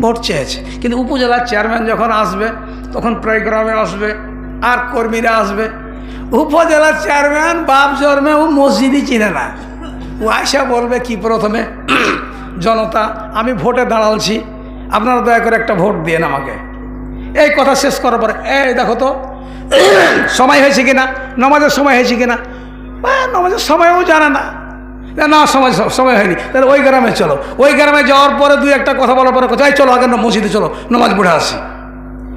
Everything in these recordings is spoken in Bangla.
ভোট চেয়েছে কিন্তু উপজেলার চেয়ারম্যান যখন আসবে, তখন প্রায় গ্রামে আসবে, আর কর্মীরা আসবে। উপজেলার চেয়ারম্যান বাপ জন্মে ও মসজিদই চিনে না। ও আয়সা বলবে, কি প্রথমে? জনতা, আমি ভোটে দাঁড়ালছি। আপনারা দয়া করে একটা ভোট দিয়েন আমাকে। এই কথা শেষ করার পরে, এই দেখো তো, সময় হয়েছে কিনা? নমাজের সময় হয়েছে কিনা? বা নমাজের সময়ও জানে না। না, সময় সময় হয়নি। তাহলে ওই গ্রামে চলো। ওই গ্রামে যাওয়ার পরে দুই একটা কথা বলার পরে কোথায় চলো আগে মসজিদে চলো নমাজ পড়ে আসি।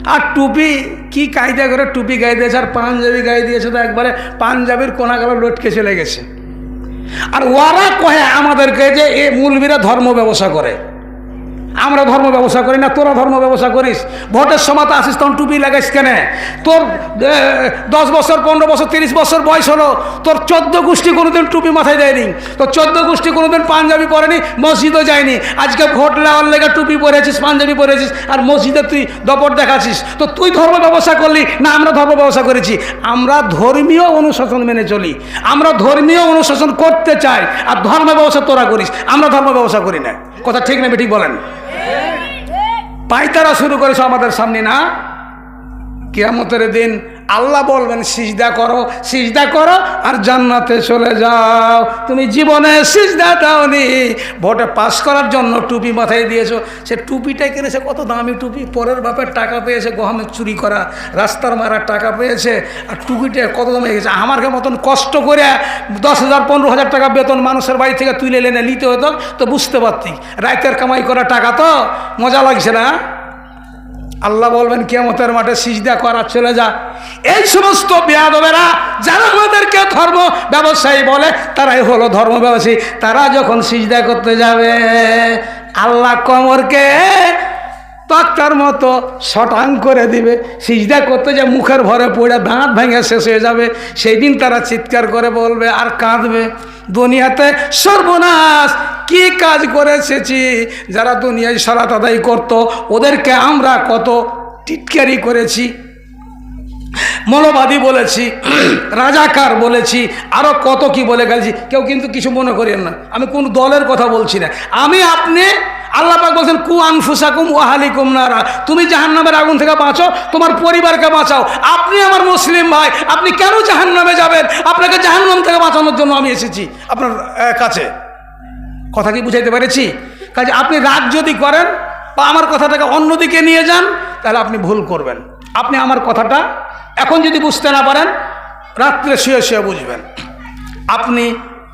আর টুপি কি কায়দা করে টুপি গায়ে দিয়েছে আর পাঞ্জাবি গায়ে দিয়েছে তো একবারে পাঞ্জাবির কোনা গেল লটকে চলে গেছে। আর ওরা কহে আমাদেরকে যে এ মূলবীরা ধর্ম ব্যবসা করে। আমরা ধর্ম ব্যবসা করি না, তোরা ধর্ম ব্যবসা করিস। ভোটের সময় তো আসিস, তখন টুপি লাগাইস কেন? তোর দশ বছর, পনেরো বছর, তিরিশ বছর বয়স হলো, তোর চোদ্দ গোষ্ঠী কোনোদিন টুপি মাথায় দেয়নি। তোর চোদ্দ গোষ্ঠী কোনোদিন পাঞ্জাবি পরেনি, মসজিদও যায়নি। আজকে ভোট নেওয়ার লেগে টুপি পরেছিস, পাঞ্জাবি পরেছিস, আর মসজিদে তুই দপট দেখাছিস তো তুই ধর্ম ব্যবসা করলি না, আমরা ধর্ম ব্যবসা করেছি। আমরা ধর্মীয় অনুশাসন মেনে চলি। আমরা ধর্মীয় অনুশাসন করতে চাই, আর ধর্ম ব্যবসা তোরা করিস। আমরা ধর্ম ব্যবসা করি না। কথা ঠিক না ঠিক বলেন। পাইতারা শুরু করেছে আমাদের সামনে না? কেয়ামতের দিন আল্লাহ বলবেন, সিজদা করো সিজদা করো আর জান্নাতে চলে যাও। তুমি জীবনে সিজদা দাওনি। ভোটে পাস করার জন্য টুপি মাথায় দিয়েছ। সে টুপিটা কিনেছে কত দামি টুপি? পরের বাপের টাকা পেয়েছে, গহমে চুরি করা, রাস্তার মারার টাকা পেয়েছে, আর টুপিটা কত দামে গেছে? আমার মতন কষ্ট করে দশ হাজার, পনেরো হাজার টাকা বেতন মানুষের বাড়ি থেকে তুলে এনে নিতে হতো, তো বুঝতে পারতি। রাইতের কামাই করা টাকা তো, মজা লাগছে না? আল্লাহ বলবেন কেমতের মাঠে সিজদা করা চলে যা। এই সমস্ত বেয়াদবেরা, যারা আমাদেরকে ধর্ম ব্যবসায়ী বলে, তারাই হলো ধর্ম ব্যবসায়ী। তারা যখন সিজদা করতে যাবে, আল্লাহ কমরকে তক্তার মতো শটাং করে দিবে। সিজদা করতে যে মুখের ভরে পড়ে, দাঁত ভেঙে শেষ হয়ে যাবে সেই দিন তারা চিৎকার করে বলবে, আর কাঁদবে? দুনিয়াতে সর্বনাশ! কি কাজ করে এসেছি যারা দুনিয়ায় সালাত আদায় করতো, ওদেরকে আমরা কত টিটকারি করেছি। মনোবাদী বলেছি, রাজাকার বলেছি আরও কত কি বলে গেছি, কেউ কিন্তু কিছু মনে করেন না। আমি কোন দলের কথা বলছি না। আমি আপনি আল্লাহ পাক বলছেন, কু আনফুসাকুম ওয়াহালিকুম নারা। তুমি জাহান্নামের আগুন থেকে বাঁচো, তোমার পরিবারকে বাঁচাও। আপনি আমার মুসলিম ভাই, আপনি কেন জাহান্নামে যাবেন? আপনাকে জাহান্নাম থেকে বাঁচানোর জন্য আমি এসেছি আপনার কাছে। কথা কি বুঝাইতে পেরেছি? কাজে আপনি রাগ যদি করেন বা আমার কথাটাকে অন্যদিকে নিয়ে যান, তাহলে আপনি ভুল করবেন। আপনি আমার কথাটা এখন যদি বুঝতে না পারেন, রাত্রে শুয়ে শুয়ে বুঝবেন। আপনি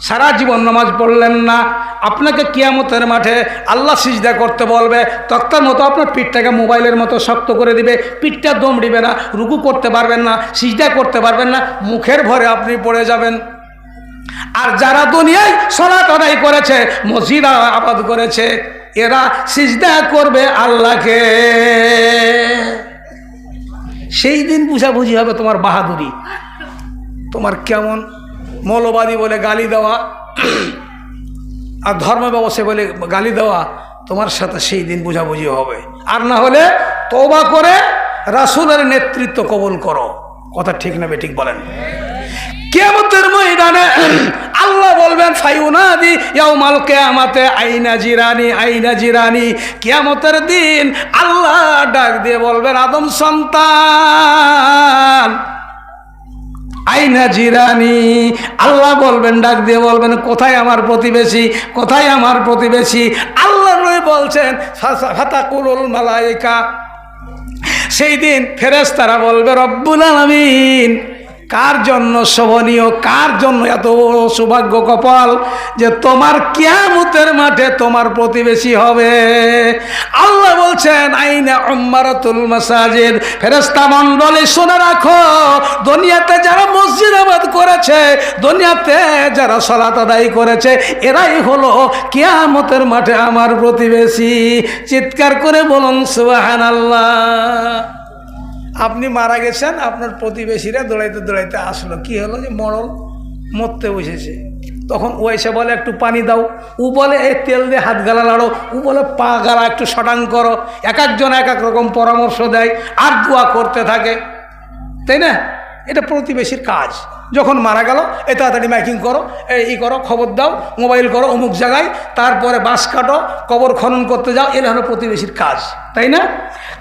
সারা জীবন নামাজ পড়লেন না। আপনাকে কিয়ামতের মাঠে আল্লাহ সিজদা করতে বলবে তক্তার মতো আপনার পিঠটাকে মোবাইলের মতো শক্ত করে দিবে, পিঠটা দম দিবে না, রুকু করতে পারবেন না, সিজদা করতে পারবেন না, মুখের ভরে আপনি পড়ে যাবেন। আর যারা দুনিয়ায় সলাত আদায় করেছে, মসজিদ আবাদ করেছে, এরা সিজদা করবে আল্লাহকে। সেই দিন বুঝাবুঝি হবে তোমার বাহাদুরি। তোমার কেমন মৌলবাদী বলে গালি দেওয়া আর ধর্ম ব্যবসায় বলে গালি দেওয়া, তোমার সাথে সেই দিন বুঝাবুঝি হবে। আর না হলে তোবা করে রাসুলের নেতৃত্ব কবল করো। কথা ঠিক না ঠিক বলেন। কেমতের ময়দানে আল্লাহ বলবেন ফাইউনাদি ইয়াউমাল কিয়ামাতে আইনা জিরানি আইনা জিরানি। কিয়ামতের দিন আল্লাহ ডাক দিয়ে বলবেন, আদম সন্তান। আইনা জিরানি। আল্লাহ বলবেন, ডাক দিয়ে বলবেন, কোথায় আমার প্রতিবেশী? কোথায় আমার প্রতিবেশী? আল্লাহ নয় বলছেন ফাতাকুরুল মালাইকা। সেই দিন ফেরেস তারা বলবে, রব্বুল আলামিন। কার জন্য শোভনীয়? কার জন্য এত বড় সৌভাগ্য কপাল যে তোমার কিয়ামতের মাঠে তোমার প্রতিবেশী হবে? আল্লাহ বলছেন, আইনে উম্মারাতুল মাসাজিদ। ফেরেশতা মণ্ডলী, শুনে রাখো, দুনিয়াতে যারা মসজিদ আবাদ করেছে, দুনিয়াতে যারা সালাত আদায় করেছে, এরাই হলো কিয়ামতের মাঠে আমার প্রতিবেশী। চিৎকার করে বলুন, সুবহানাল্লাহ। আপনি মারা গেছেন, আপনার প্রতিবেশীরা দৌড়াইতে দৌড়াইতে আসলো। কি হলো যে মরল, মরতে বসেছে। তখন ও এসে বলে, একটু পানি দাও। ও বলে, এই তেল দিয়ে হাত গালা লাড়ো। ও বলে, পা গালা, একটু শটাং করো। এক একজন এক এক রকম পরামর্শ দেয়, আর দোয়া করতে থাকে। তাই না? এটা প্রতিবেশীর কাজ। যখন মারা গেল এ তাড়াতাড়ি মাইকিং করো ই করো, খবর দাও, মোবাইল করো, অমুক জায়গায়, তারপরে বাঁশ কাটো, কবর খনন করতে যাও। এর হলো প্রতিবেশীর কাজ। তাই না?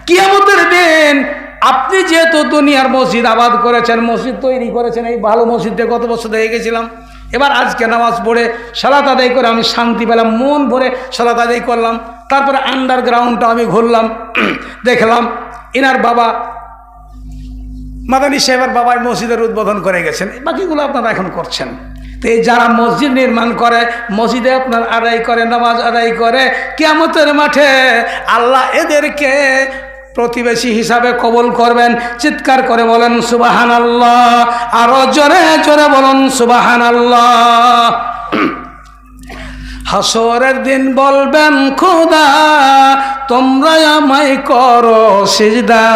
কিয়ামতের দিন আপনি যেহেতু দুনিয়ার মসজিদ আবাদ করেছেন, মসজিদ তৈরি করেছেন, এই ভালো মসজিদে গত বছর দেখে গেছিলাম? এবার আজকে নামাজ পড়ে, সালাত আদায় করে আমি শান্তি পেলাম, মন ভরে সালাত আদায় করলাম। তারপরে আন্ডারগ্রাউন্ডটা আমি ঘুরলাম, দেখলাম ইনার বাবা, মাদানী সাহেবের বাবাই মসজিদের উদ্বোধন করে গেছেন। বাকিগুলো আপনারা এখন করছেন। তো এই যারা মসজিদ নির্মাণ করে, মসজিদে আপনার আদায় করে, নামাজ আদায় করে কেমতের মাঠে আল্লাহ এদেরকে প্রতিবেশী হিসাবে কবল করবেন। চিৎকার করে বলেন সুবাহান আল্লাহ আরও জোরে জোরে বলুন সুবাহান আল্লাহ হাসরের দিন বলবেন, খোদা তোমরা আমায় করো সিজদা।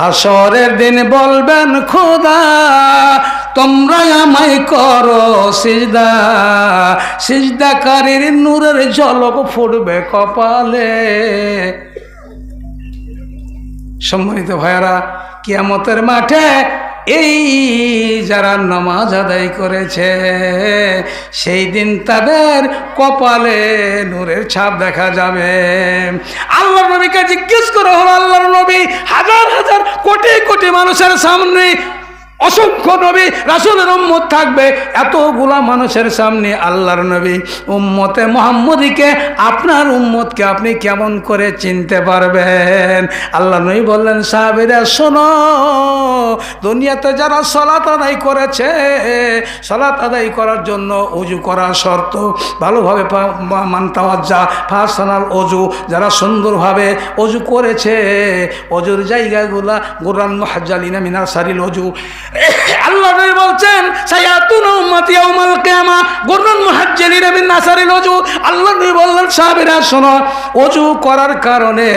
হাসরের দিন বলবেন, খোদা তোমরা আমায় করো সিজদা। সিজদাকারীর নূরের ঝলক ফুটবে কপালে। সম্মানিত ভাইয়ারা, কিয়ামতের মাঠে এই যারা নামাজ আদায় করেছে, সেই দিন তাদের কপালে নূরের ছাপ দেখা যাবে। আল্লাহ নবীকে জিজ্ঞেস করা, হলো আল্লাহর নবী হাজার হাজার কোটি কোটি মানুষের সামনে অসংখ্য নবী, রাসুলের উম্মত থাকবে। এতগুলা মানুষের সামনে আল্লাহর নবী, উম্মতে মোহাম্মদীকে আপনার উম্মতকে আপনি কেমন করে চিনতে পারবেন? আল্লাহ নবী বললেন, সাহাবিরা, শোনো, দুনিয়াতে যারা সলাত আদায় করেছে, সলাত আদায় করার জন্য উজু করা শর্ত, ভালোভাবে মানতাওয়াজ্জা ফাসানাল অজু যারা সুন্দরভাবে অজু করেছে অজুর জায়গাগুলা গোরান মহাজালিনা মিনার সারিল অজু বলছেন বললেন শোনো করার কারণে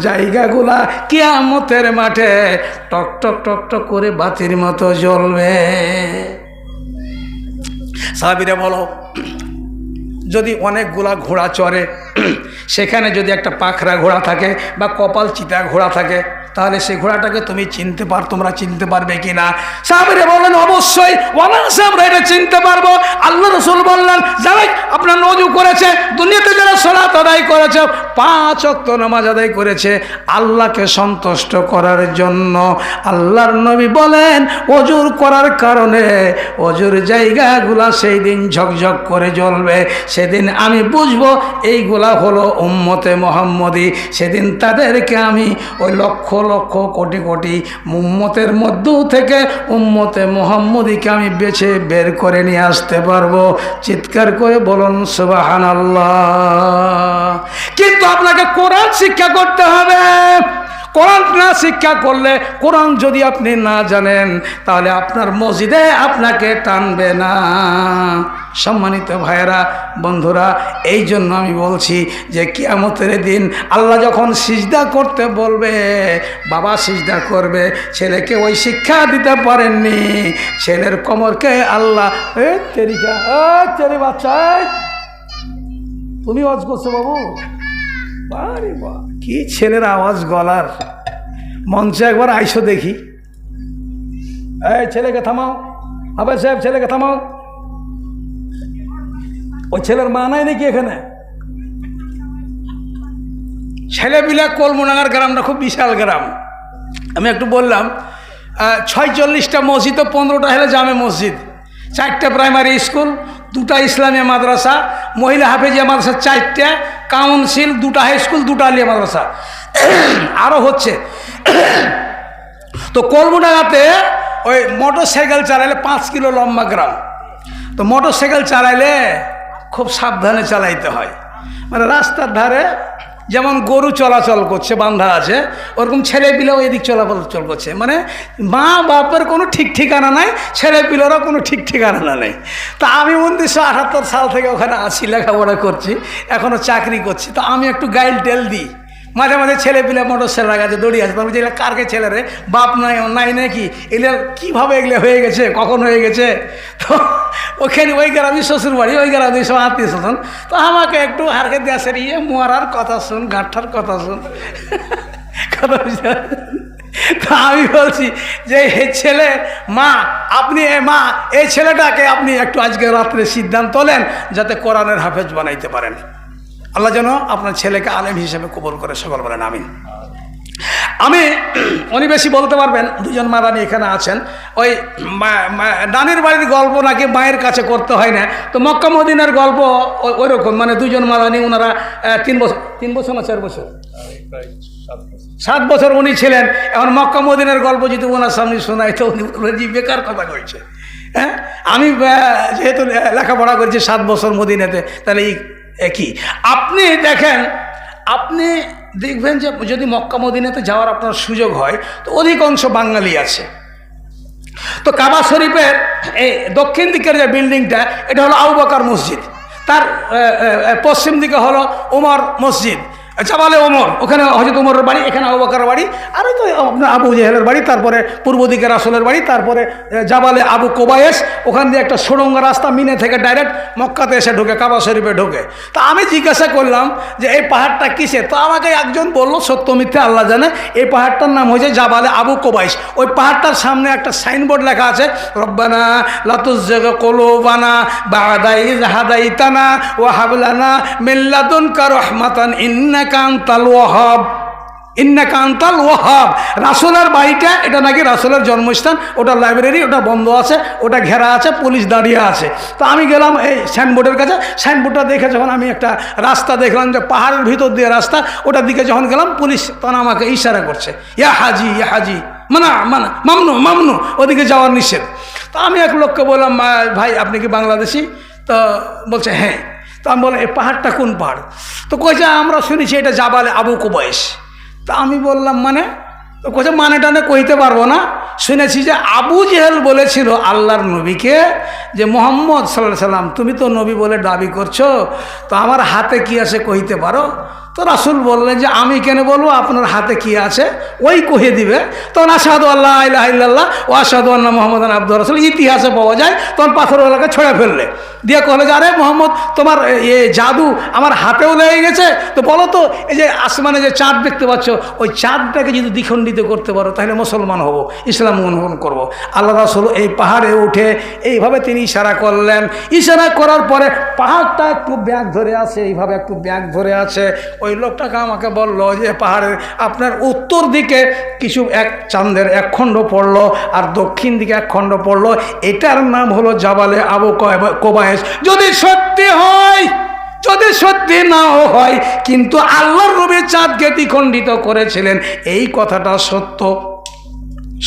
জায়গাগুলা মাঠে টক টক টক টক করে বাতির মতো জ্বলবে। সাহাবীরা বলো, যদি অনেকগুলা ঘোড়া চড়ে, সেখানে যদি একটা পাখরা ঘোড়া থাকে বা কপাল চিতা ঘোড়া থাকে তাহলে সেই ঘোড়াটাকে তুমি চিনতে পার, তোমরা চিনতে পারবে কি না সাহাবিরে বললেন, অবশ্যই। অনায়াসে আমরা এটা চিনতে পারব। আল্লাহ রসুল বললেন, যারা আপনার নজু করেছে, দুনিয়াতে যারা সলাত আদায় করেছে, পাঁচ অক্ত নামাজ আদায় করেছে, আল্লাহকে সন্তুষ্ট করার জন্য আল্লাহর নবী বলেন, অজুর করার কারণে অজুর জায়গাগুলা সেই দিন ঝকঝক করে জ্বলবে। সেদিন আমি বুঝব এইগুলা হলো উম্মতে মোহাম্মদী। সেদিন তাদেরকে আমি ওই লক্ষ লক্ষ কোটি কোটি উম্মতের মধ্য থেকে উম্মতে মোহাম্মদীকে আমি বেছে বের করে নিয়ে আসতে পারব। চিৎকার করে বলুন সুবাহান আল্লাহ কিন্তু আপনাকে কোরআন শিক্ষা করতে হবে। কোরআন না শিক্ষা করলে, কোরআন যদি আপনি না জানেন, তাহলে আপনার মসজিদে আপনাকে টানবে না। সম্মানিত ভাইয়েরা, বন্ধুরা এই জন্য আমি বলছি যে কিয়ামতের দিন আল্লাহ যখন সিজদা করতে বলবে, বাবা সিজদা করবে, ছেলেকে ওই শিক্ষা দিতে পারেননি, ছেলের কোমরকে আল্লাহ বাচ্চা তুমি ওয়াজ করছ বাবু? বা কি ছেলের আওয়াজ গলার? মঞ্চে একবার আইসো দেখি। এই ছেলেকে থামাও। আবার সাহেব, ছেলেকে থামাও। ওই ছেলের মা নাই নাকি এখানে? ছেলেপিলা কলমোনাগার গ্রামটা খুব বিশাল গ্রাম। আমি একটু বললাম ছয়চল্লিশটা মসজিদ তো পনেরোটা হলে জামে মসজিদ। চারটে প্রাইমারি স্কুল দুটা ইসলামিয়া মাদ্রাসা, মহিলা হাফেজিয়া মাদ্রাসা চারটে কাউন্সিল, দুটা হাই স্কুল দুটা আলিয়া মাদ্রাসা। আরও হচ্ছে। তো কলমডাঙ্গাতে ওই মোটর সাইকেল চালাইলে পাঁচ কিলো লম্বা গ্রাম। তো মোটর সাইকেল চালাইলে খুব সাবধানে চালাইতে হয়। মানে রাস্তার ধারে যেমন গরু চলাচল করছে, বান্ধা আছে, ওরকম ছেলে পিলেও এদিক চলাচল করছে। মানে মা বাপের কোনো ঠিক ঠিকানা নাই, ছেলে পিলেরও কোনো ঠিক ঠিকানা নেই। তা আমি উনিশশো আটাত্তর সাল থেকে ওখানে আছি, লেখাপড়া করছি এখনও চাকরি করছি। তো আমি একটু গাইল টেল দিই। মাঝে মাঝে ছেলে পিলে মোটর ছেলেরা কাছে দৌড়িয়ে আছে তবে যেগুলো কারকে ছেলে রে? বাপ নাই নাই নাকি? এগুলো কীভাবে এগুলো হয়ে গেছে? কখন হয়ে গেছে? তো ওখানে ওই গ্রামে শ্বশুর বাড়ি ওই গ্রামে সব আত্মীয় স্বজন। তো আমাকে একটু হারকে দেশের ইয়ে মরার কথা শুন, গাঁঠার কথা শুন। কথা বুঝতে তা আমি বলছি যে এই ছেলে, মা, আপনি এ মা এই ছেলেটাকে আপনি একটু আজকে রাত্রে সিদ্ধান্ত নেন, যাতে কোরআনের হাফেজ বানাইতে পারেন। আল্লাহ যেন আপনার ছেলেকে আলেম হিসেবে কবল করে, সকল বলেন আমিন। আমি উনি বেশি বলতে পারবেন, দুজন মারানি এখানে আছেন। ওই নানির বাড়ির গল্প নাকি মায়ের কাছে করতে হয় না। তো মক্কা মদিনার গল্প ওই রকম মানে দুজন মারানি ওনারা তিন বছর তিন বছর না চার বছর? সাত বছর উনি ছিলেন। এখন মক্কা মদিনার গল্প যদি ওনার সামনে শোনায়, তো উনি যে বেকার কথা কইছে। হ্যাঁ? আমি যেহেতু লেখাপড়া করছি সাত বছর মদিনাতে, তাহলে এই একই। আপনি দেখেন, আপনি দেখবেন যে যদি মক্কা মদিনাতে যাওয়ার আপনার সুযোগ হয়, তো অধিকাংশ বাঙালি আছে। তো কাবা শরীফের এই দক্ষিণ দিকের যে বিল্ডিংটা, এটা হলো আউবাকার মসজিদ। তার পশ্চিম দিকে হলো ওমর মসজিদ। চাবালে ওমর, ওখানে হজরত ওমরের বাড়ি, এখানে আবু বাকার বাড়ি, আর ওই তো আপনার আবু জেহেলের বাড়ি, তারপরে পূর্ব দিকে রাসুলের বাড়ি, তারপরে জাবালে আবু কোবায়েস ওখান দিয়ে একটা সুড়ঙ্গ রাস্তা মিনে থেকে ডাইরেক্ট মক্কাতে এসে ঢোকে, কাবা শরীফে ঢোকে। তা আমি জিজ্ঞাসা করলাম যে, এই পাহাড়টা কিসের? তো আমাকে একজন বলল, সত্য মিথ্যে আল্লাহ জানে, এই পাহাড়টার নাম হয়েছে জাবালে আবু কোবাইস ওই পাহাড়টার সামনে একটা সাইনবোর্ড লেখা আছে, রব্বানা লাতুজ্জাগ কলোবানা বাদাই হাদাইতানা ও হাবলানা মিল্লাদুন কার রহমাতান ইন্না কান্তাল ওয়াহাব ইন্না কান্তাল ওয়াহাব রাসুলের বাড়িটা, এটা নাকি রাসুলের জন্মস্থান, ওটা লাইব্রেরি, ওটা বন্ধ আছে, ওটা ঘেরা আছে, পুলিশ দাঁড়িয়ে আছে। তো আমি গেলাম এই সাইনবোর্ডের কাছে, সাইনবোর্ডটা দেখে যখন আমি একটা রাস্তা দেখলাম যে পাহাড়ের ভিতর দিয়ে রাস্তা, ওটার দিকে যখন গেলাম, পুলিশ তখন আমাকে ইশারা করছে, ইয়া হাজি ইয়া হাজি, মানা মানা, মামনু মামনু, ওদিকে যাওয়ার নিষেধ। তো আমি এক লোককে বললাম ভাই, আপনি কি বাংলাদেশি? তো বলছে হ্যাঁ। আমি বললাম এই পাহাড়টা কোন পাহাড়? তো কইছে, আমরা শুনেছি এটা জাবালে আবু কুবয়েস তা আমি বললাম মানে? তো কোথাও মানে টানে কইতে পারব না। শুনেছি যে আবু জেহেল বলেছিল আল্লাহর নবীকে যে, মোহাম্মদ সাল্লাহ সাল্লাম তুমি তো নবী বলে দাবি করছ। তো আমার হাতে কি আছে কইতে পারো? তো রাসুল বললেন যে, আমি কেন বলব? আপনার হাতে কি আছে? ওই কহে দিবে। তখন আসাদু আল্লাহ ইল্লাল্লাহ ও আসাদু আল্লাহ মোহাম্মদ আব্দুল রাসুল, ইতিহাসে পাওয়া যায়, তখন পাথরওয়ালাকে ছড়ে ফেললে। দিয়ে কহলে যে, আরে মোহাম্মদ, তোমার এ জাদু আমার হাতেও লেগে গেছে। তো বলো তো, এই যে আসমানে যে চাঁদ দেখতে পাচ্ছ, ওই চাঁদটাকে যদি দ্বিখণ্ডিত করতে পারো, তাহলে মুসলমান হব, ইসলাম গ্রহণ করব। আল্লাহ রাসুল এই পাহাড়ে উঠে এইভাবে তিনি ইশারা করলেন। ইশারা করার পরে পাহাড়টা একটু ব্যাগ ধরে আছে, এইভাবে একটু ব্যাগ ধরে আছে। ওই লোকটাকে আমাকে বলল যে, পাহাড়ের আপনার উত্তর দিকে কিছু এক চাঁদের এক খণ্ড পড়ল আর দক্ষিণ দিকে এক খণ্ড পড়ল। এটার নাম হলো জাবালে আবু কোবায়েস যদি সত্যি হয়, যদি সত্যি নাও হয়, কিন্তু আল্লাহর রবি চাঁদকে দ্বিখণ্ডিত করেছিলেন। এই কথাটা সত্য।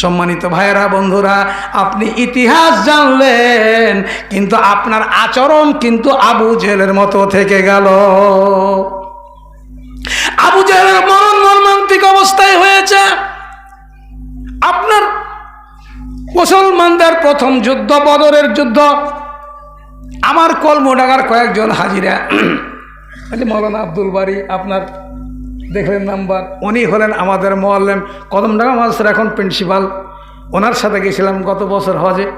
সম্মানিত ভাইয়েরা, বন্ধুরা, আপনি ইতিহাস জানলেন, কিন্তু আপনার আচরণ কিন্তু আবু জেলের মতো থেকে গেল। আবু জেলের মরণ মর্মান্তিক অবস্থায় হয়েছে। আপনার মুসলমানদের প্রথম যুদ্ধ, বদরের যুদ্ধ। আমার কলমোডাঙ্গার কয়েকজন হাজিরা। যে মৌলানা আব্দুল বাড়ি আপনার দেখলেন নাম্বার। উনি হলেন আমাদের মোয়াল্লেম। কদমডাঙ্গা মাদ্রাসার এখন প্রিন্সিপাল। ওনার সাথে গেছিলাম গত বছর হজে।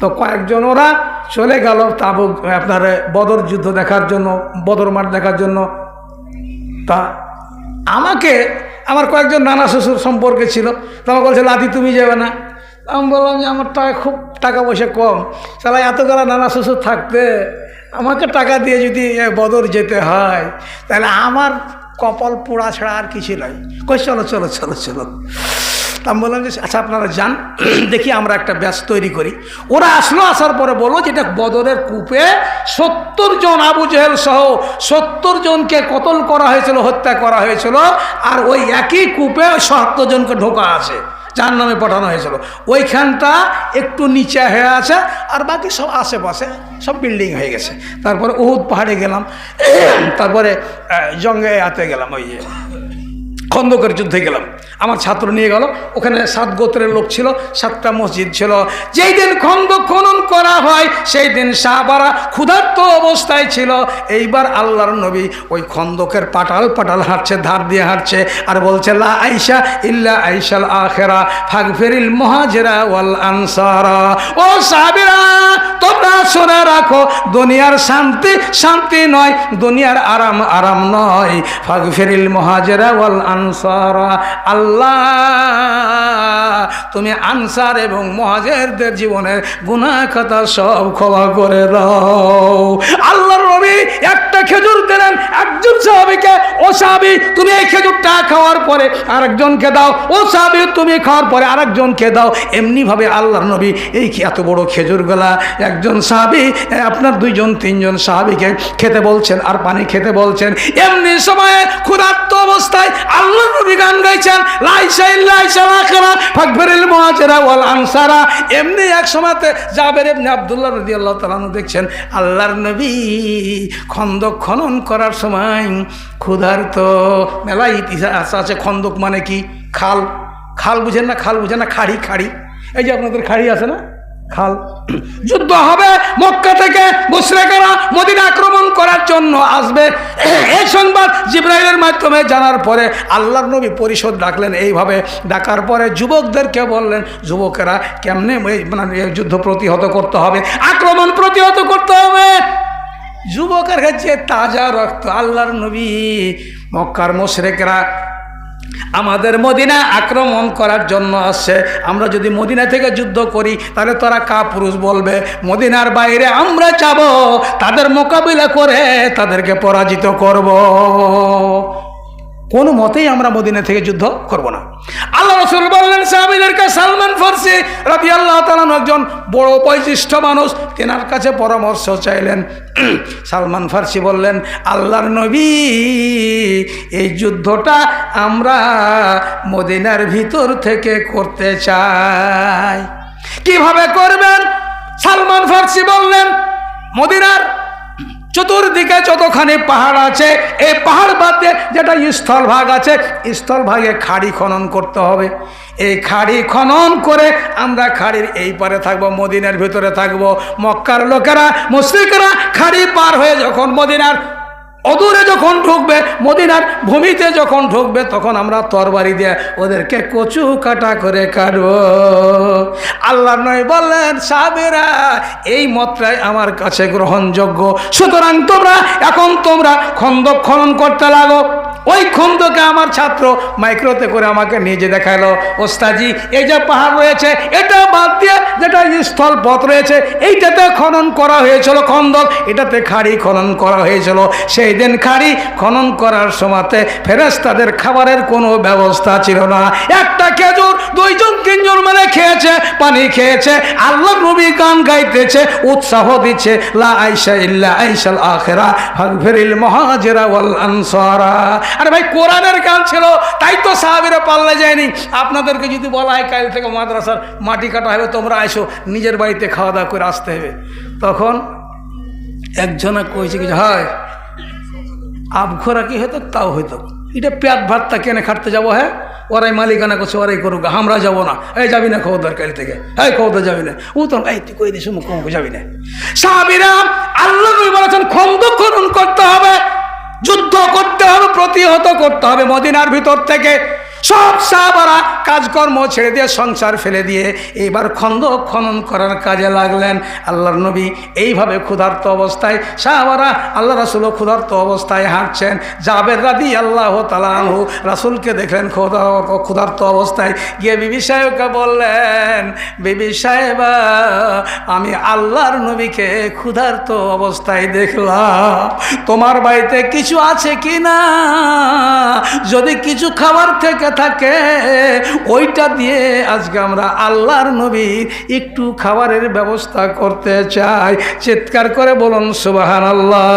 তো কয়েকজন ওরা চলে গেল তাবু আপনার বদর যুদ্ধ দেখার জন্য, বদর মাঠ দেখার জন্য। তা আমাকে, আমার কয়েকজন নানা শ্বশুর সম্পর্কে ছিল। তো আমাকে বলছে, লাতি, তুমি যাবে না। আমি বললাম যে, আমার টাকা খুব, টাকা পয়সা কম। তাহলে এত গেলা নানা শ্বশুর থাকতে, আমাকে টাকা দিয়ে যদি বদর যেতে হয়, তাহলে আমার কপাল পোড়া ছাড়া আর কিছু নাই। কই, চলো চলো চলো চলো। আমি বললাম যে আচ্ছা আপনারা যান, দেখি আমরা একটা ব্যাচ তৈরি করি। ওরা আসলো, আসার পরে বলল যেটা বদরের কূপে সত্তর জন আবু জেহেল সহ সত্তর জনকে কতল করা হয়েছিল, হত্যা করা হয়েছিল, আর ওই একই কূপে সত্তর জনকে ঢোকা আছে যার নামে পাঠানো হয়েছিল। ওইখানটা একটু নিচে হয়ে আছে, আর বাকি সব আশেপাশে সব বিল্ডিং হয়ে গেছে। তারপরে উহুদ পাহাড়ে গেলাম, তারপরে জঙ্গে হাতে গেলাম, ওই খন্দকের যুদ্ধে গেলাম। আমার ছাত্র নিয়ে গেল। ওখানে সাত গোত্রের লোক ছিল, সাতটা মসজিদ ছিল। যেই দিন খন্দক খনন করা হয়, সেই দিন সাহাবারা ক্ষুধার্ত অবস্থায় ছিল। এইবার আল্লাহর নবী ওই খন্দকের পাটাল পাটাল হাঁটছে, ধার দিয়ে হাঁটছে আর বলছে, লা আইসা ইল্লা আইসাল আখেরা, ফাগফেরিল মহাজেরা ওয়াল আনসারা। ও সাহাবিরা, তোমরা শুনে রাখো, দুনিয়ার শান্তি শান্তি নয়, দুনিয়ার আরাম আরাম নয়। ফাগফেরিল মহাজেরা ওয়াল আনসারা আনসারা, আল্লাহ, তুমি আনসার এবং মহাজেরদের জীবনের সব ক্ষমা করে দাও। আল্লাহর নবী একটা খেজুর দিলেন, একজন সাহাবীকে, ও সাহাবী, তুমি এই খেজুরটা খাওয়ার পরে আরেকজনকে দাও, ও সাহাবী, তুমি খাওয়ার পরে আরেকজনকে দাও। এমনিভাবে নবী, এই এত বড় খেজুরগুলা? একজন সাহাবী আপনার দুইজন, তিনজন সাহাবীকে খেতে বলছেন আর পানি খেতে বলছেন। এমনি সময়ে ক্ষুধার্ত অবস্থায় আল্লাহ নবী গান গাইছেন লাখরা মুহাজিরা ওয়াল আনসারা। এমনি এক সময়তে জাবের ইবনে আব্দুল্লাহ রাদিয়াল্লাহু তাআলা দেখছেন, আল্লাহর নবী খন্দক খনন করার সময় ক্ষুধার্ত মেলা ইতিহাস আছে খন্দক মানে কি? খাল। খাল বুঝেন না? খাল বুঝেন না? খাড়ি খাড়ি। এই যে আপনাদের খাড়ি আছে না? খাল। যুদ্ধ হবে মক্কা থেকে মুশরেকেরা মদিনা আক্রমণ করার জন্য আসবে। এই সংবাদ জিব্রাইলের মাধ্যমে জানার পরে আল্লাহর নবী পরিষদ ডাকলেন এইভাবে। ডাকার পরে যুবকদেরকে বললেন, যুবকেরা কেমনে মানে যুদ্ধ প্রতিহত করতে হবে? আক্রমণ প্রতিহত করতে হবে। যুবকের কাছে তাজা রক্ত। আল্লাহর নবী মক্কার মুশরেকরা আমাদের মদিনা আক্রমণ করার জন্য আসছে। আমরা যদি মদিনা থেকে যুদ্ধ করি, তাহলে তারা কা পুরুষ বলবে, মদিনার বাইরে আমরা যাব, তাদের মোকাবিলা করে তাদেরকে পরাজিত করব। কোনো মতেই আমরা মদিনা থেকে যুদ্ধ করব না। আল্লাহ রসুল বললেন, সাহাবিদেরকে সালমান ফার্সি রাবি আল্লাহ তালান একজন বড় বৈশিষ্ট্য মানুষ। তেনার কাছে পরামর্শ চাইলেন। সালমান ফার্সি বললেন, আল্লাহর নবী, এই যুদ্ধটা আমরা মদিনার ভিতর থেকে করতে চাই। কীভাবে করবেন? সালমান ফার্সি বললেন, মদিনার চতুর্দিকে যতখানি পাহাড় আছে, এই পাহাড় বাদে যেটা স্থলভাগ আছে স্থলভাগে খাড়ি খনন করতে হবে। এই খাড়ি খনন করে আমরা খাড়ির এই পারে থাকব, মদিনার ভিতরে থাকব। মক্কার লোকেরা মুসলিকরা খাড়ি পার হয়ে যখন মদিনার অদূরে যখন ঢুকবে, মদিনার ভূমিতে যখন ঢুকবে, তখন আমরা তরবারি দিয়ে ওদেরকে কচু কাটা করে কাটব। আল্লাহ নয় বললেন সাবেরা এই মতটাই আমার কাছে গ্রহণযোগ্য। সুতরাং তোমরা, এখন তোমরা খন্দক খনন করতে লাগো। ওই খন্দকে আমার ছাত্র মাইক্রোতে করে আমাকে নিজে দেখাল ওস্তাজি এই যে পাহাড় রয়েছে, এটা বাদ দিয়ে যেটা স্থল পথ রয়েছে, এইটাতে খনন করা হয়েছিল খন্দক, এটাতে খাড়ি খনন করা হয়েছিল। সেই দিন খাড়ি খনন করার সময়তে ফেরেস্তাদের খাবারের কোনো ব্যবস্থা ছিল না। একটা খেজুর, দুইজন, তিনজন মানে খেয়েছে, পানি খেয়েছে, আল্লাহ নবী গান গাইতেছে, উৎসাহ দিচ্ছে, লা আইসা ইল্লা আইসাল আখেরা ফাগফিরিল মহাজেরা ওয়াল আনসারা। আরে ভাই, কোরআনের গান ছিল, তাই তো সাহাবিরা পাল্লা যায়নি। আপনাদেরকে যদি বলা হয়, কাল থেকে মাদ্রাসার মাটি কাটা হবে, তোমরা আইসো নিজের বাড়িতে খাওয়া দাওয়া করে আসতে হবে। তখন একজনে কইছে কিছু হয় আবখোরা কি হতো তাও হইতো। এটা পেট ভাতটা কেনে খাটতে যাব হ্যাঁ? ওরাই মালিকানা করছে, ওরাই করুক, আমরা যাব না। এই, যাবি না খবরদার কাল থেকে? এই, খবরদার যাবি না। ও তো এই, তুই কই দিস মুখ যাবি না। সাহাবিরা আল্লাহ বলেছেন খন্দ খনন করতে হবে যুদ্ধ করতে হবে প্রতিহত করতে হবে মদিনার ভিতর থেকে। সব সাহাবারা কাজকর্ম ছেড়ে দিয়ে সংসার ফেলে দিয়ে এইবার খন্দ খনন করার কাজে লাগলেন। আল্লাহর নবী এইভাবে ক্ষুধার্ত অবস্থায় সাহাবারা আল্লাহ রাসুলও ক্ষুধার্ত অবস্থায় হাঁটছেন। জাবের রাদি আল্লাহ তালাহু রাসুলকে দেখলেন ক্ষুধা- ক্ষুধার্ত অবস্থায়। গিয়ে বিবি সাহেবকে বললেন, বিবি সাহেবা, আমি আল্লাহর নবীকে ক্ষুধার্ত অবস্থায় দেখলাম। তোমার বাড়িতে কিছু আছে কি না যদি কিছু খাবার থেকে থাকে, ওইটা দিয়ে আজকে আমরা আল্লাহর নবীর একটু খাবারের ব্যবস্থা করতে চাই। চিৎকার করে বলুন সুবাহান আল্লাহ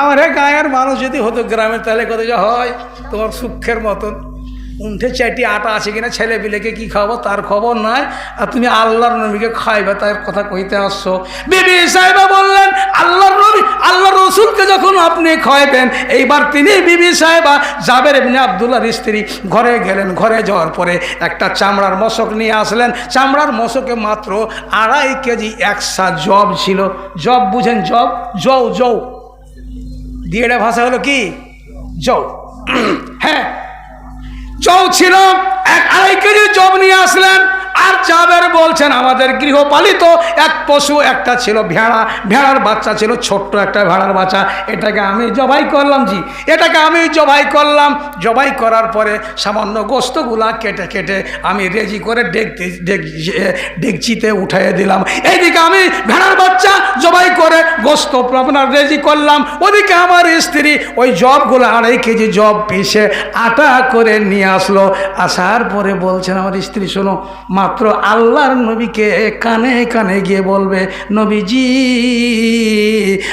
আমার গায়ের মানুষ যদি হতো গ্রামে, তাহলে কত যা হয়, তোমার সুখের মতন। উঠে চারটি আটা আছে কিনা ছেলে বিলেকে কি খাব তার খবর নাই। আর তুমি আল্লাহর নবীকে খাইবে, তার কথা কইতে আসছো। বিবি সাহেবা বললেন, আল্লাহর নবী আল্লাহ রসুলকে যখন আপনি খাইবেন এইবার তিনি বিবি সাহেবা জাবের এমনি আবদুল্লাহর স্ত্রী ঘরে গেলেন, ঘরে যাওয়ার পরে একটা চামড়ার মশক নিয়ে আসলেন। চামড়ার মশকে মাত্র আড়াই কেজি একসা জব ছিল। জব বুঝেন জব জৌ জৌ দিয়ে ভাষা হলো কি? জৌ হ্যাঁ জব ছিল এক আড়াই কেজি জব নিয়ে আসলেন আর জাবের বলছেন, আমাদের গৃহপালিত এক পশু, একটা ছিল ভেড়া, ভেড়ার বাচ্চা ছিল ছোট্ট একটা ভেড়ার বাচ্চা। এটাকে আমি জবাই করলাম জি। এটাকে আমি জবাই করলাম। জবাই করার পরে সামান্য গোস্তগুলা কেটে কেটে আমি রেজি করে ডেকতে ডেকচিতে উঠাইয়ে দিলাম। এইদিকে আমি ভেড়ার বাচ্চা জবাই করে গোস্ত আপনার রেজি করলাম। ওদিকে আমার স্ত্রী ওই জবগুলো আড়াই কেজি জব পিষে আটা করে নিয়ে আসলো। আসার পরে বলছেন আমার স্ত্রী, শোনো মাত্র আল্লাহর নবীকে কানে কানে গিয়ে বলবে, নবীজি,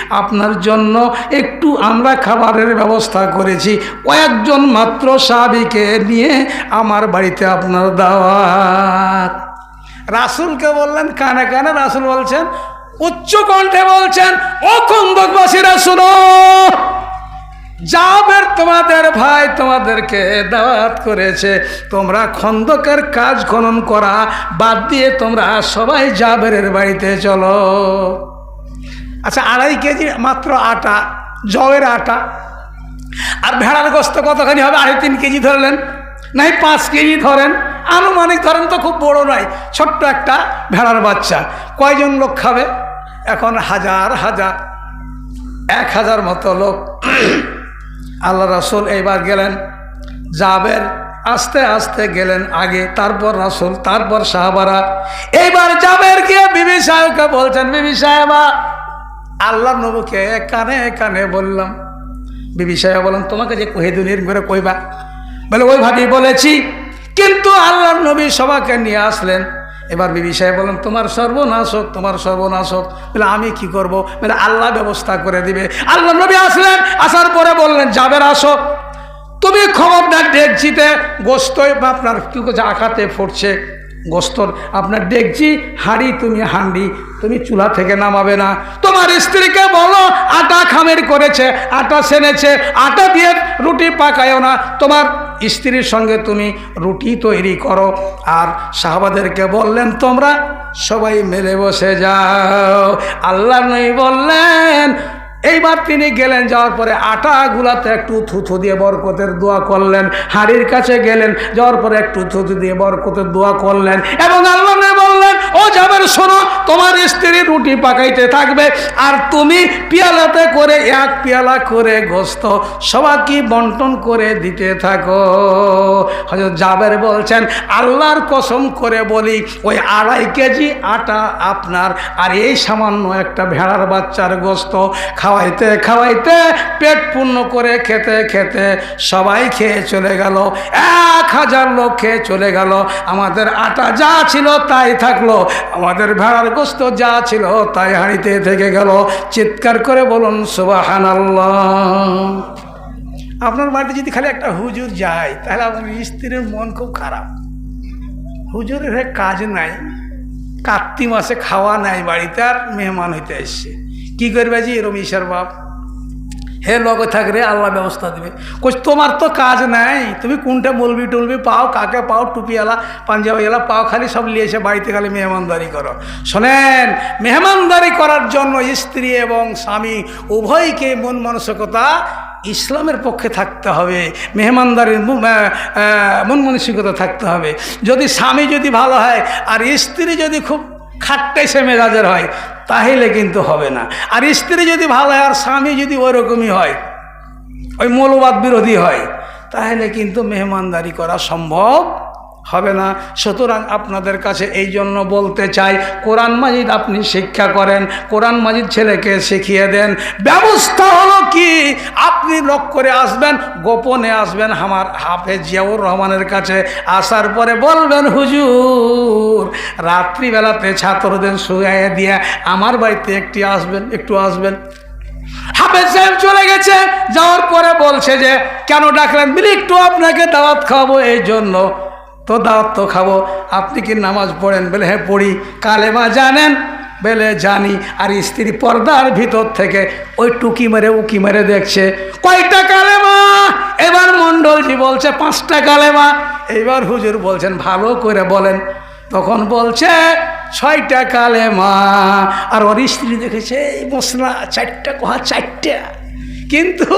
আপনার জন্য একটু আমরা খাবারের ব্যবস্থা করেছি। কয়েকজন মাত্র সাবিকে নিয়ে আমার বাড়িতে আপনার দাওয়াত। রাসুলকে বললেন, কানে কানে রাসুল বলছেন, উচ্চ কণ্ঠে বলছেন, ও খন্দকবাসীরা শুনো। জাবের তোমাদের ভাই তোমাদেরকে দাওয়াত করেছে। তোমরা খন্দকের কাজ খনন করা বাদ দিয়ে তোমরা সবাই জাবেরের বাড়িতে চলো। আচ্ছা আড়াই কেজি মাত্র আটা, জবের আটা। আর ভেড়ার গোস্ত কতখানি হবে? আড়াই তিন কেজি ধরলেন। নাই, পাঁচ কেজি ধরেন। আনুমানিক ধরেন তো খুব বড় নয়, ছোট্ট একটা ভেড়ার বাচ্চা। কয়জন লোক খাবে? এখন হাজার হাজার, এক হাজার মতো লোক। আল্লাহ রাসুল এইবার গেলেন। যাবের আস্তে আস্তে গেলেন আগে, তারপর রাসুল, তারপর সাহাবারা। এইবার যাবের গিয়ে বিবি সাহেবকে বলছেন, বিবি সাহেবা আল্লাহ নবুকে কানে কানে বললাম। বিবি সাহেব বলেন তোমাকে যে কহিদুনির করে কইবা? বলে, ওইভাবেই বলেছি। কিন্তু আল্লাহর নবী সবাকে নিয়ে আসলেন। এবার বিবি সাহেব বলেন, তোমার সর্বনাশ হোক তোমার সর্বনাশ হোক বলে, আমি কি করব? বলে, আল্লাহ ব্যবস্থা করে দিবে। আল্লাহ নবী আসলেন, আসার পরে বললেন যাবের আসো। তুমি খবর দেখ ডেকচিতে গোস্তই বা আপনার কি আঘাতে ফুটছে। গোস্তর। আপনার দেখছি, হাঁড়ি তুমি হান্ডি, তুমি চুলা থেকে নামাবে না। তোমার স্ত্রীকে বলো, আটা খামের করেছে, আটা সেনেছে, আটা দিয়ে রুটি পাকায়ও না। তোমার স্ত্রীর সঙ্গে তুমি রুটি তৈরি করো। আর সাহাবাদেরকে বললেন, তোমরা সবাই মেলে বসে যাও। আল্লাহ নই বললেন এইবার তিনি গেলেন, যাওয়ার পরে আটা গুলাতে একটু থুথু দিয়ে বরকতের দোয়া করলেন, হাড়ির কাছে গেলেন, যাওয়ার পরে একটু থুথু দিয়ে বরকতের দোয়া করলেন, এবং আল্লাহ বললেন ও যাবের শোনো, তোমার স্ত্রী রুটি পাকাইতে থাকবে আর তুমি পিয়ালাতে করে এক পিয়ালা করে গোস্ত সবাইকে বন্টন করে দিতে থাকো। হয়তো জাবের বলছেন, আল্লাহর কসম করে বলি, ওই আড়াই কেজি আটা আপনার আর এই সামান্য একটা ভেড়ার বাচ্চার গোস্ত খাওয়াইতে খাওয়াইতে পেট পূর্ণ করে খেতে খেতে সবাই খেয়ে চলে গেল, এক হাজার লোক খেয়ে চলে গেল। আমাদের আটা যা ছিল তাই থাকল। আমাদের ভেড়ার গোস্ত যা ছিল তাই হাঁড়িতে থেকে গেল। চিৎকার করে বলুন সুবাহান আপনার বাড়িতে যদি খালি একটা হুজুর যায়, তাহলে আপনার স্ত্রীর মন খুব খারাপ। হুজুরের কাজ নাই, কার্তিক মাসে খাওয়া নাই, বাড়িতে আর মেহমান হইতে এসছে। কী করবে জি রমিশার বাপ? হে লগে থাকরে আল্লাহ ব্যবস্থা দেবে। কোচ তোমার তো কাজ নাই, তুমি কোনটা বলবি টলবি পাও, কাকে পাও, টুপিওয়ালা, পাঞ্জাবিওয়ালা পাও, খালি সব নিয়ে এসে বাড়িতে খালি মেহমানদারি করো। শোনেন, মেহমানদারি করার জন্য স্ত্রী এবং স্বামী উভয়কে মন মানসিকতা ইসলামের পক্ষে থাকতে হবে, মেহমানদারির মন মানসিকতা থাকতে হবে। যদি স্বামী যদি ভালো হয়, আর স্ত্রী যদি খুব খাট্টাই সে মেজাজের হয়, তাহলে কিন্তু হবে না। আর স্ত্রী যদি ভালো হয়, আর স্বামী যদি ওরকমই হয়, ওই মৌলবাদ বিরোধী হয়, তাহলে কিন্তু মেহমানদারি করা সম্ভব হবে না। সুতরাং আপনাদের কাছে এই জন্য বলতে চাই, কোরআন মাজিদ আপনি শিক্ষা করেন, কোরআন মাজিদ ছেলেকে শিখিয়ে দেন। ব্যবস্থা হলো কি? আপনি লক করে আসবেন, গোপনে আসবেন আমার হাফে জিয়াউর রহমানের কাছে। আসার পরে বলবেন, হুজুর, রাত্রিবেলাতে ছাত্রদের শুয়ে দিয়ে আমার বাড়িতে একটি আসবেন, একটু আসবেন। হাফেজ সাহেব চলে গেছে। যাওয়ার পরে বলছে যে, কেন ডাকলেন? বিলি, একটু আপনাকে দাওয়াত খাওয়াবো, এই জন্য। তো দাওয়াত তো খাব, আপনি কি নামাজ পড়েন? বলে হ্যাঁ পড়ি। কালেমা জানেন? বেলে জানি আর স্ত্রী পর্দার ভিতর থেকে ওই টুকি মেরে উকি মেরে দেখছে। কয়টা কালেমা? এবার মণ্ডলজি বলছে, পাঁচটা কালেমা। এবার হুজুর বলছেন, ভালো করে বলেন। তখন বলছে, ছয়টা কালে মা আর ওর স্ত্রী দেখেছে এই মশলা, চারটা, কোহা চারটা? কিন্তু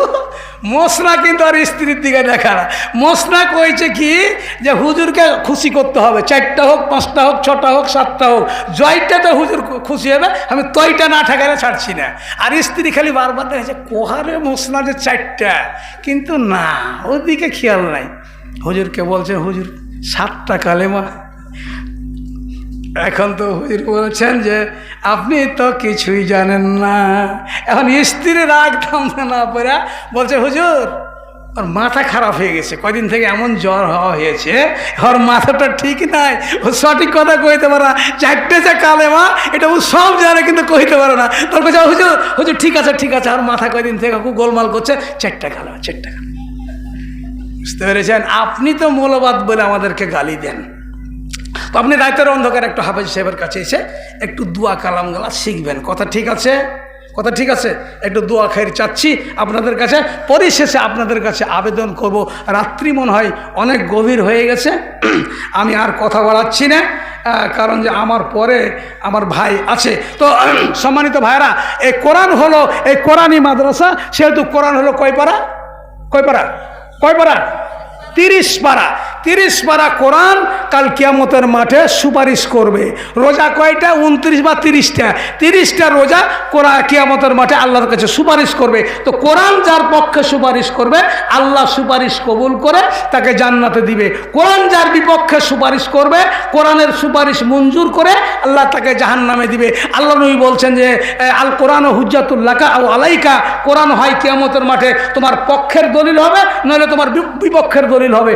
মশলা কিন্তু আর স্ত্রীর দিকে দেখা না। মশলা কইছে কি যে হুজুরকে খুশি করতে হবে। চারটা হোক, পাঁচটা হোক, ছটা হোক, সাতটা হোক জয়টা তো হুজুর খুশি হবে, আমি তয়টা না ঠেকালে ছাড়ছি না। আর স্ত্রী খালি বারবার দেখেছে কোহারে মশলা যে চারটা? কিন্তু না, ওদিকে খেয়াল নাই। হুজুরকে বলছে, হুজুর, সাতটা কালেমা এখন তো হুজুর বলছেন যে আপনি তো কিছুই জানেন না। এখন স্ত্রী রাগ থামতে না পড়া। বলছে, হুজুর, ওর মাথা খারাপ হয়ে গেছে। কদিন থেকে এমন জ্বর হওয়া হয়েছে, ওর মাথাটা ঠিক নাই। ও সঠিক কথা কইতে পারে না। চারটে যে কালে মা এটা ও সব জানে কিন্তু কইতে পারে না। তোর কাছে হুজুর হুজুর, ঠিক আছে ঠিক আছে। আর মাথা কয়দিন থেকে খুব গোলমাল করছে? চারটা কালে চারটা কালে বুঝতে পেরেছেন? আপনি তো মূলবাদ বলে আমাদেরকে গালি দেন। তো আপনি রাতের অন্ধকার একটু হাফেজ সাহেবের কাছে এসে একটু দোয়া কালাম গালা শিখবেন। কথা ঠিক আছে? কথা ঠিক আছে? একটু দোয়া খাই চাচ্ছি আপনাদের কাছে। পরিশেষে আপনাদের কাছে আবেদন করব। রাত্রি মনে হয় অনেক গভীর হয়ে গেছে। আমি আর কথা বাড়াচ্ছি না কারণ যে আমার পরে আমার ভাই আছে। তো, সম্মানিত ভাইরা এই কোরআন হলো, এই কোরআনই মাদ্রাসা। সেহেতু কোরআন হলো কয় পারা? কয় পারা? কয় পারা? তিরিশ পারা। তিরিশ পারা কোরআন কাল কিয়ামতের মাঠে সুপারিশ করবে। রোজা কয়টা? উনত্রিশ বা তিরিশটা। তিরিশটা রোজা কোরআ কিয়ামতের মাঠে আল্লাহর কাছে সুপারিশ করবে। তো কোরআন যার পক্ষে সুপারিশ করবে, আল্লাহ সুপারিশ কবুল করে তাকে জান্নাতে দিবে। কোরআন যার বিপক্ষে সুপারিশ করবে, কোরআনের সুপারিশ মঞ্জুর করে আল্লাহ তাকে জাহান নামে দিবে। আল্লাহ নবী বলছেন যে আল কোরআন ও হুজ্জাতুল্লাকা ও আলাইকা। কোরআন হয় কিয়ামতের মাঠে, তোমার পক্ষের দলিল হবে, নইলে তোমার বিপক্ষের দলিল হবে।